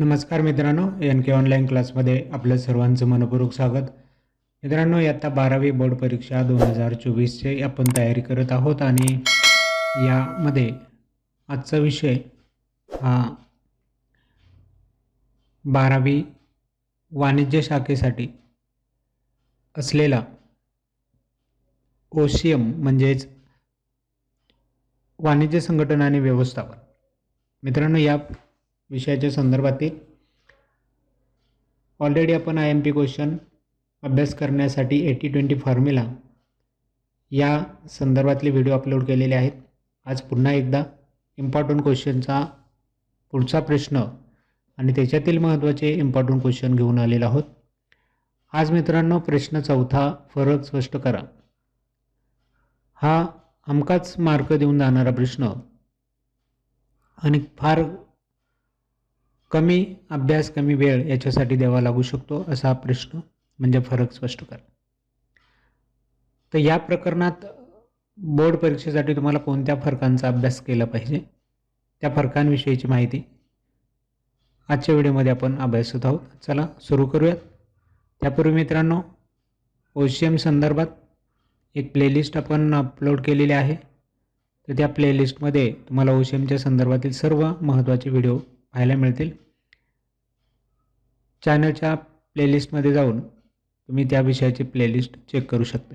नमस्कार मित्रांनो एन के ऑनलाईन क्लासमध्ये आपलं सर्वांचं मनपूर्वक स्वागत. मित्रांनो इयत्ता बारावी बोर्ड परीक्षा दोन हजार चोवीसचे आपण तयारी करत आहोत आणि यामध्ये आजचा विषय हा बारावी वाणिज्य शाखेसाठी असलेला ओशियम म्हणजेच वाणिज्य संघटना आणि व्यवस्थापन. मित्रांनो या विषयाच्या संदर्भातील. ऑलरेडी आपण आय एम पी क्वेश्चन अभ्यास करण्यासाठी एटी ट्वेंटी फॉर्म्युला या संदर्भातले व्हिडिओ अपलोड केलेले आहेत. आज पुन्हा एकदा इम्पॉर्टंट क्वेश्चनचा पुढचा प्रश्न आणि त्याच्यातील महत्त्वाचे इम्पॉर्टंट क्वेश्चन घेऊन आलेलो आहोत. आज मित्रांनो प्रश्न चौथा फरक स्पष्ट करा. हा हमकाच मार्क देऊन जाणारा प्रश्न आणि फार कमी अभ्यास कमी वेळ याच्यासाठी द्यावा लागू शकतो असा हा प्रश्न म्हणजे फरक स्पष्ट करा तर या प्रकरणात बोर्ड परीक्षेसाठी तुम्हाला कोणत्या फरकांचा अभ्यास केला पाहिजे? त्या फरकांविषयीची माहिती आजच्या व्हिडिओमध्ये आपण अभ्यासत आहोत. चला सुरू करूयात. त्यापूर्वी मित्रांनो ओ सी एम संदर्भात एक प्लेलिस्ट आपण अपलोड केलेली आहे. तर त्या प्लेलिस्टमध्ये तुम्हाला ओ सी एमच्या संदर्भातील सर्व महत्त्वाचे व्हिडिओ पाहायला मिळतील. चॅनलच्या प्लेलिस्टमध्ये जाऊन तुम्ही त्या विषयाची प्लेलिस्ट चेक करू शकता.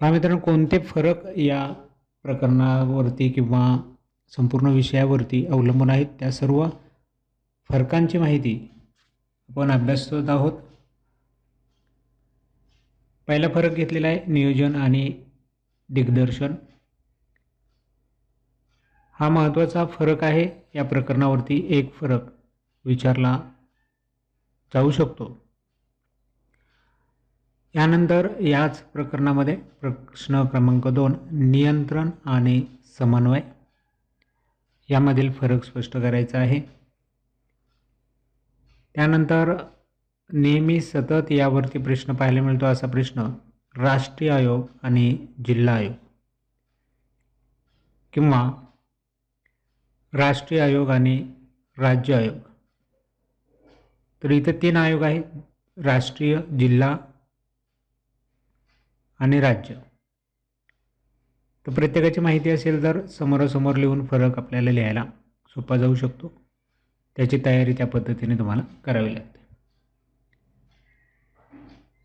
पहा मित्रांनो कोणते फरक या प्रकरणावरती किंवा संपूर्ण विषयावरती अवलंबून आहेत त्या सर्व फरकांची माहिती आपण अभ्यासत आहोत. पहिला फरक घेतलेला आहे नियोजन आणि दिग्दर्शन. हा महत्त्वाचा फरक आहे. या प्रकरणावरती एक फरक विचारला जाऊ शकतो. यानंतर याच प्रकरणामध्ये प्रश्न क्रमांक दोन नियंत्रण आणि समन्वय. यामधील फरक स्पष्ट करायचा आहे. त्यानंतर नेहमी सतत यावरती प्रश्न पाहायला मिळतो असा प्रश्न राष्ट्रीय आयोग आणि जिल्हा आयोग किंवा राष्ट्रीय आयोग आणि राज्य आयोग. तर इथं तीन आयोग आहेत. राष्ट्रीय जिल्हा आणि राज्य. तर प्रत्येकाची माहिती असेल तर समोरासमोर लिहून फरक आपल्याला लिहायला सोपा जाऊ शकतो. त्याची तयारी त्या पद्धतीने तुम्हाला करावी लागते.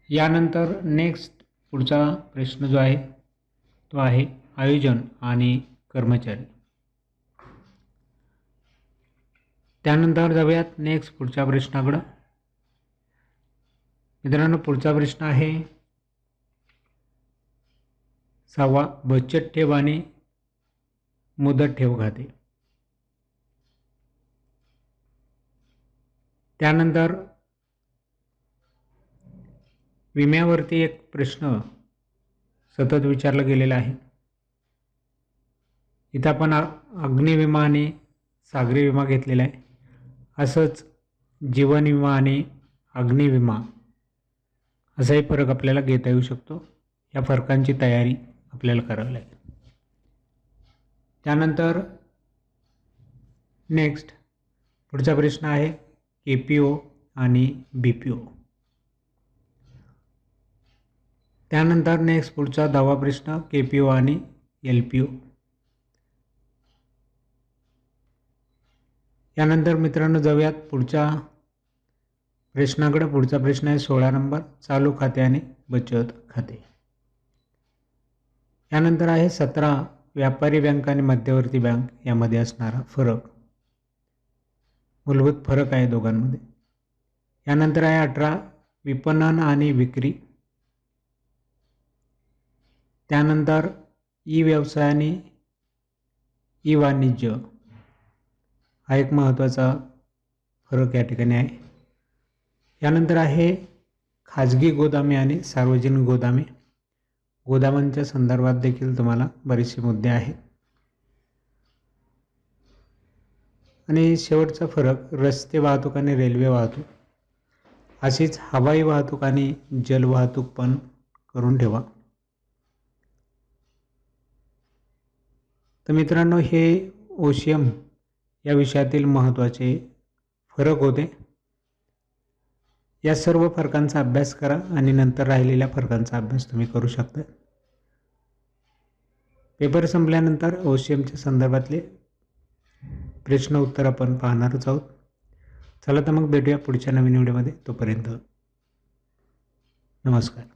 यानंतर नेक्स्ट पुढचा प्रश्न जो आहे तो आहे आयोजन आणि कर्मचारी. त्यानंतर जाऊयात नेक्स्ट पुढच्या प्रश्नाकडं. मित्रांनो पुढचा प्रश्न आहे सहावा बचत ठेव आणि मुदत ठेव खाते. त्यानंतर विम्यावरती एक प्रश्न सतत विचारला गेलेला आहे. इथं आपण अग्निविमा आणि सागरी विमा घेतलेला आहे. असंच जीवन विमा आणि अग्निविमा असाही फरक आपल्याला घेता येऊ शकतो. या फरकांची तयारी आपल्याला करावी लागेल. त्यानंतर नेक्स्ट पुढचा प्रश्न आहे के पी ओ आणि बी पी ओ त्यानंतर नेक्स्ट पुढचा दहावा प्रश्न के पी ओ आणि एल पी ओ यानंतर मित्रांनो जाऊयात पुढच्या प्रश्नाकडे. पुढचा प्रश्न आहे सोळा नंबर चालू खाते आणि बचत खाते. यानंतर आहे सतरा व्यापारी बँक आणि मध्यवर्ती बँक यामध्ये असणारा फरक. मूलभूत फरक आहे दोघांमध्ये. यानंतर आहे अठरा विपणन आणि विक्री. त्यानंतर ई व्यवसाय आणि ई वाणिज्य. हा एक महत्त्वाचा फरक या ठिकाणी आहे. यानंतर आहे खाजगी गोदामे आणि सार्वजनिक गोदामे. गोदामांच्या संदर्भात देखील तुम्हाला बरेचसे मुद्दे आहेत. आणि शेवटचा फरक रस्ते वाहतूक आणि रेल्वे वाहतूक. अशीच हवाई वाहतूक आणि जल वाहतूक पण करून ठेवा. तर मित्रांनो हे ओशियम या विषयातील महत्त्वाचे फरक होते. या सर्व फरकांचा अभ्यास करा आणि नंतर राहिलेल्या फरकांचा अभ्यास तुम्ही करू शकता. पेपर संपल्यानंतर ओ सी एमच्या संदर्भातले प्रश्न उत्तर आपण पाहणारच आहोत. चला तर मग भेटूया पुढच्या नवीन व्हिडिओमध्ये. तोपर्यंत नमस्कार.